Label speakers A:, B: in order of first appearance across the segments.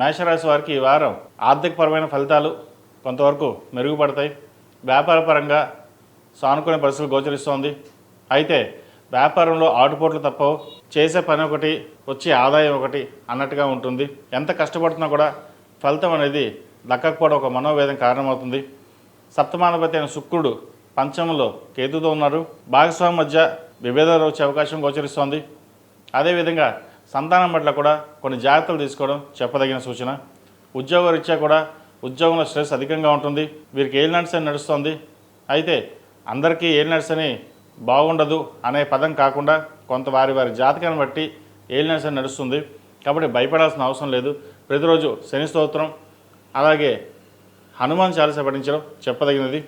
A: మేషరాశి వారికి ఈ వారం ఆర్థికపరమైన ఫలితాలు కొంతవరకు మెరుగుపడతాయి. వ్యాపారపరంగా సానుకూల పరిస్థితులు గోచరిస్తోంది. అయితే వ్యాపారంలో ఆటుపోట్లు తప్పవు. చేసే పని ఒకటి వచ్చే ఆదాయం ఒకటి అన్నట్టుగా ఉంటుంది. ఎంత కష్టపడుతున్నా కూడా ఫలితం అనేది దక్కకపోవడం ఒక మనోవేదం కారణమవుతుంది. సప్తమానపతి అయిన శుక్రుడు పంచమంలో కేతుతో ఉన్నారు. భాగస్వామి మధ్య విభేదాలు వచ్చే అవకాశం గోచరిస్తోంది. అదేవిధంగా సంతానం పట్ల కూడా కొన్ని జాగ్రత్తలు తీసుకోవడం చెప్పదగిన సూచన. ఉద్యోగ రీత్యా కూడా ఉద్యోగంలో స్ట్రెస్ అధికంగా ఉంటుంది. వీరికి ఏల్ నట్స్ అని నడుస్తుంది? అయితే అందరికీ ఏల్ నట్స్ అని బాగుండదు అనే పదం కాకుండా కొంత వారి వారి జాతకాన్ని బట్టి ఏల్ నట్స్ అని నడుస్తుంది. కాబట్టి భయపడాల్సిన అవసరం లేదు. ప్రతిరోజు శని స్తోత్రం అలాగే హనుమాన్ చాలీస పఠించడం చెప్పదగినది.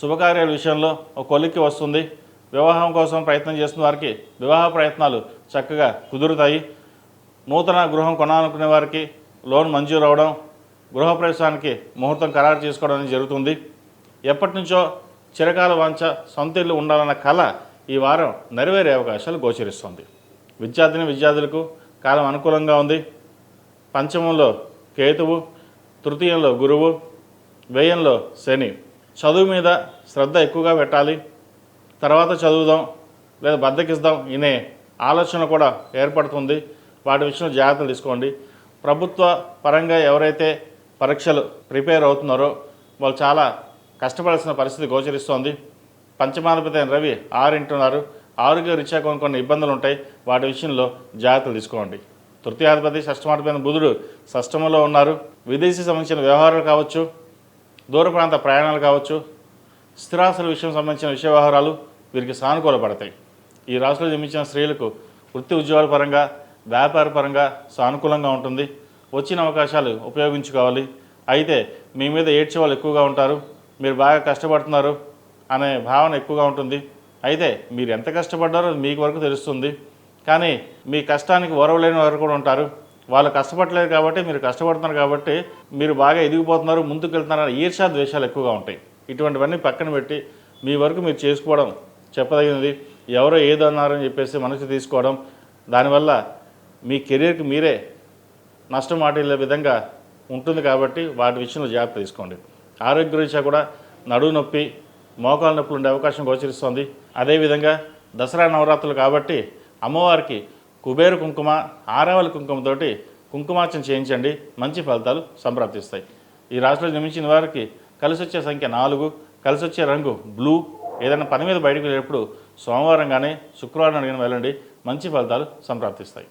A: శుభకార్యాల విషయంలో ఒక కొలిక్కి వస్తుంది. వివాహం కోసం ప్రయత్నం చేస్తున్న వారికి వివాహ ప్రయత్నాలు చక్కగా కుదురుతాయి. నూతన గృహం కొనాలనుకునే వారికి లోన్ మంజూరు అవడం గృహప్రవేశానికి ముహూర్తం ఖరారు చేసుకోవడం అనేది జరుగుతుంది. ఎప్పటి నుంచో చిరకాల వాంఛ సొంత ఇల్లు ఉండాలన్న కళ ఈ వారం నెరవేరే అవకాశాలు గోచరిస్తుంది. విద్యార్థిని విద్యార్థులకు కాలం అనుకూలంగా ఉంది. పంచమంలో కేతువు తృతీయంలో గురువు వ్యయంలో శని. చదువు మీద శ్రద్ధ ఎక్కువగా పెట్టాలి. తర్వాత చదువుదాం లేదా బద్దకిస్తాం ఇనే ఆలోచన కూడా ఏర్పడుతుంది. వాటి విషయంలో జాగ్రత్తలు తీసుకోండి. ప్రభుత్వ పరంగా ఎవరైతే పరీక్షలు ప్రిపేర్ అవుతున్నారో వాళ్ళు చాలా కష్టపడాల్సిన పరిస్థితి గోచరిస్తోంది. పంచమాధిపతి అయిన రవి ఆరింటున్నారు. ఆరోగ్య రీత్యా కొన్ని కొన్ని ఇబ్బందులు ఉంటాయి వాటి విషయంలో జాగ్రత్తలు తీసుకోండి. తృతీయాధిపతి షష్టమాధిపతి బుధుడు షష్టమంలో ఉన్నారు. విదేశీ సంబంధించిన వ్యవహారాలు కావచ్చు దూర ప్రాంత ప్రయాణాలు కావచ్చు స్థిరాస్తుల విషయం సంబంధించిన విషయ వ్యవహారాలు వీరికి సానుకూలపడతాయి ఈ రాశిలో జన్మించిన స్త్రీలకు వృత్తి ఉద్యోగాల పరంగా వ్యాపార పరంగా సానుకూలంగా ఉంటుంది. వచ్చిన అవకాశాలు ఉపయోగించుకోవాలి. అయితే మీ మీద ఏడ్చే వాళ్ళు ఎక్కువగా ఉంటారు. మీరు బాగా కష్టపడుతున్నారు అనే భావన ఎక్కువగా ఉంటుంది. అయితే మీరు ఎంత కష్టపడ్డారో అది మీకు వరకు తెలుస్తుంది. కానీ మీ కష్టానికి ఓరవలేని వారు కూడా ఉంటారు. వాళ్ళు కష్టపడలేరు కాబట్టి మీరు కష్టపడుతున్నారు కాబట్టి మీరు బాగా ఎదిగిపోతున్నారు ముందుకు వెళ్తున్నారు ఈర్షా ద్వేషాలు ఎక్కువగా ఉంటాయి. ఇటువంటివన్నీ పక్కన పెట్టి మీ వరకు మీరు చేసుకోవడం చెప్పదగినది. ఎవరో ఏదో అన్నారని చెప్పేసి మనసు తీసుకోవడం. దానివల్ల మీ కెరీర్కి మీరే నష్టం వాటిల్లే విధంగా ఉంటుంది కాబట్టి వాటి విషయంలో జాగ్రత్త తీసుకోండి. ఆరోగ్య గురించి కూడా నడువు నొప్పి మోకాల నొప్పులు ఉండే అవకాశం గోచరిస్తోంది. అదేవిధంగా దసరా నవరాత్రులు కాబట్టి అమ్మవారికి కుబేర కుంకుమ ఆరావళి కుంకుమతోటి కుంకుమార్చన చేయించండి. మంచి ఫలితాలు సంప్రాప్తిస్తాయి. ఈ రాశిలో జన్మించిన వారికి కలిసి వచ్చే సంఖ్య నాలుగు కలిసి వచ్చే రంగు బ్లూ. ఏదైనా పని మీద బయటకు వెళ్ళేటప్పుడు సోమవారం కానీ శుక్రవారం కానీ వెళ్ళండి. మంచి ఫలితాలు సంప్రాప్తిస్తాయి.